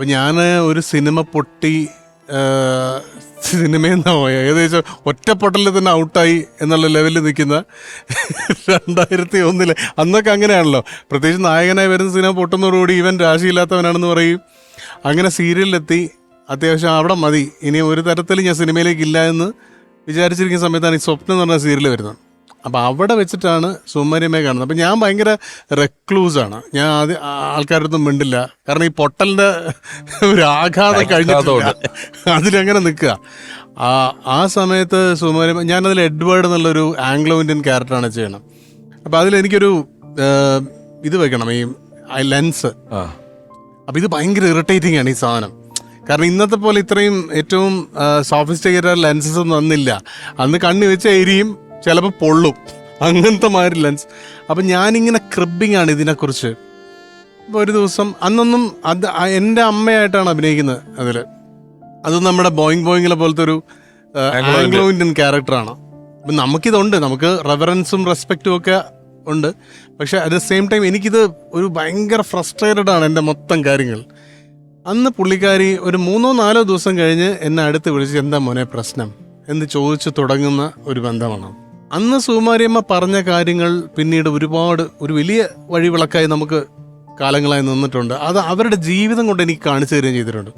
അപ്പൊ ഞാൻ ഒരു സിനിമ പൊട്ടി സിനിമയിൽ നിന്ന് പോയ. ഏകദേശം ഒറ്റപ്പൊട്ടലിൽ തന്നെ ഔട്ടായി എന്നുള്ള ലെവലിൽ നിൽക്കുന്ന രണ്ടായിരത്തി ഒന്നിലെ അന്നൊക്കെ അങ്ങനെയാണല്ലോ. പ്രത്യേകിച്ച് നായകനായി വരുന്ന സിനിമ പൊട്ടുന്നതോടുകൂടി ഇവൻ രാശിയില്ലാത്തവനാണെന്ന് പറയും. അങ്ങനെ സീരിയലിലെത്തി. അത്യാവശ്യം അവിടെ മതി. ഇനി ഒരു തരത്തിൽ ഞാൻ സിനിമയിലേക്ക് ഇല്ല എന്ന് വിചാരിച്ചിരിക്കുന്ന സമയത്താണ് ഈ സ്വപ്നം എന്ന് പറഞ്ഞ സീരിയൽ വരുന്നത്. അപ്പോൾ അവിടെ വെച്ചിട്ടാണ് സുമരിയമ്മയെ കാണുന്നത്. അപ്പം ഞാൻ ഭയങ്കര റെക്ലൂസാണ് ഞാൻ ആദ്യം ആൾക്കാരുടെ അടുത്തും മിണ്ടില്ല. കാരണം ഈ പൊട്ടലിന്റെ ഒരു ആഘാതം കഴിഞ്ഞിട്ടില്ല. അതിലങ്ങനെ നിൽക്കുക. ആ ആ സമയത്ത് സുമരിമ ഞാനതിൽ എഡ്വേർഡ് എന്നുള്ളൊരു ആംഗ്ലോ ഇന്ത്യൻ ക്യാരക്ടറാണ് ചെയ്യണം അപ്പോൾ അതിലെനിക്കൊരു ഇത് വെക്കണം ഈ ലെൻസ് അപ്പോൾ അപ്പൊ ഇത് ഭയങ്കര ഇറിറ്റേറ്റിംഗ് ആണ് ഈ സാധനം. കാരണം ഇന്നത്തെ പോലെ ഇത്രയും ഏറ്റവും സോഫിസ്റ്റിക്കേറ്റഡ് ലെൻസസ് ഒന്നും അന്നില്ല. അന്ന് കണ്ണി വെച്ച എരിയും ചിലപ്പോൾ പൊള്ളും. അങ്ങനത്തെ മാതിരി ലെൻസ് അപ്പം ഞാനിങ്ങനെ ക്രിബിങ് ആണ് ഇതിനെക്കുറിച്ച്. അപ്പോൾ ഒരു ദിവസം അന്നൊന്നും അത് എന്റെ അമ്മയായിട്ടാണ് അഭിനയിക്കുന്നത് അതിൽ അത് നമ്മുടെ ബോയിങ് ബോയിങ്ങിലെ പോലത്തെ ഒരു ആംഗ്ലോ ഇന്ത്യൻ ക്യാരക്ടറാണ് അപ്പം നമുക്കിതുണ്ട്. നമുക്ക് റെവറൻസും റെസ്പെക്റ്റും ഒക്കെ ഉണ്ട്. പക്ഷെ അറ്റ് ദ സെയിം ടൈം എനിക്കിത് ഒരു ഭയങ്കര ഫ്രസ്ട്രേറ്റഡ് ആണ് എന്റെ മൊത്തം കാര്യങ്ങൾ. അന്ന് പുള്ളിക്കാരി ഒരു മൂന്നോ നാലോ ദിവസം കഴിഞ്ഞ് എന്നെ അടുത്ത് വിളിച്ച് എന്താ മോനെ പ്രശ്നം? എന്ന് ചോദിച്ചു തുടങ്ങുന്ന ഒരു ബന്ധമാണ്. അന്ന് സുകുമാരിയമ്മ പറഞ്ഞ കാര്യങ്ങൾ പിന്നീട് ഒരുപാട് ഒരു വലിയ വഴിവിളക്കായി നമുക്ക് കാലങ്ങളായി നിന്നിട്ടുണ്ട്. അത് അവരുടെ ജീവിതം കൊണ്ട് എനിക്ക് കാണിച്ചു തരികയും ചെയ്തിട്ടുണ്ട്.